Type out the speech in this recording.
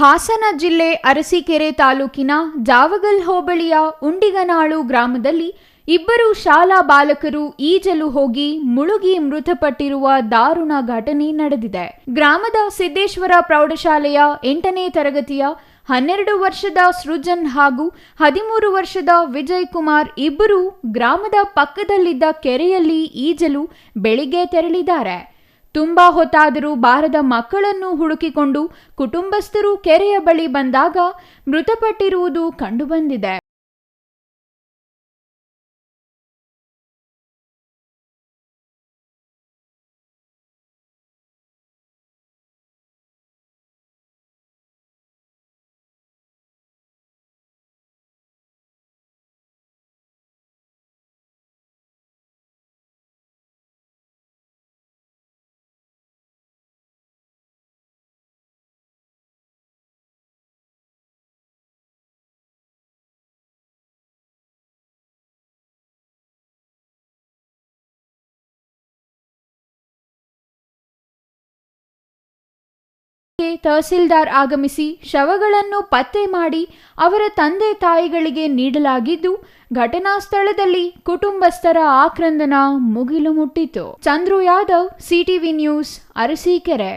ಹಾಸನ ಜಿಲ್ಲೆ ಅರಸೀಕೆರೆ ತಾಲೂಕಿನ ಜಾವಗಲ್ ಹೋಬಳಿಯ ಉಂಡಿಗನಾಳು ಗ್ರಾಮದಲ್ಲಿ ಇಬ್ಬರು ಶಾಲಾ ಬಾಲಕರು ಈಜಲು ಹೋಗಿ ಮುಳುಗಿ ಮೃತಪಟ್ಟಿರುವ ದಾರುಣ ಘಟನೆ ನಡೆದಿದೆ. ಗ್ರಾಮದ ಸಿದ್ದೇಶ್ವರ ಪ್ರೌಢಶಾಲೆಯ ಎಂಟನೇ ತರಗತಿಯ ಹನ್ನೆರಡು ವರ್ಷದ ಸೃಜನ್ ಹಾಗೂ ಹದಿಮೂರು ವರ್ಷದ ವಿಜಯ್ ಕುಮಾರ್ ಇಬ್ಬರು ಗ್ರಾಮದ ಪಕ್ಕದಲ್ಲಿದ್ದ ಕೆರೆಯಲ್ಲಿ ಈಜಲು ಬೆಳಿಗ್ಗೆ ತೆರಳಿದ್ದಾರೆ. ತುಂಬಾ ಹೊತ್ತಾದರೂ ಬಾರದ ಮಕ್ಕಳನ್ನು ಹುಡುಕಿಕೊಂಡು ಕುಟುಂಬಸ್ಥರು ಕೆರೆಯ ಬಳಿ ಬಂದಾಗ ಮೃತಪಟ್ಟಿರುವುದು ಕಂಡುಬಂದಿದೆ. ತಹಸೀಲ್ದಾರ್ ಆಗಮಿಸಿ ಶವಗಳನ್ನು ಪತ್ತೆ ಮಾಡಿ ಅವರ ತಂದೆ ತಾಯಿಗಳಿಗೆ ನೀಡಲಾಗಿದ್ದು, ಘಟನಾ ಸ್ಥಳದಲ್ಲಿ ಕುಟುಂಬಸ್ಥರ ಆಕ್ರಂದನ ಮುಗಿಲು ಮುಟ್ಟಿತು. Chandru Yadav, CTV news, Arasikere.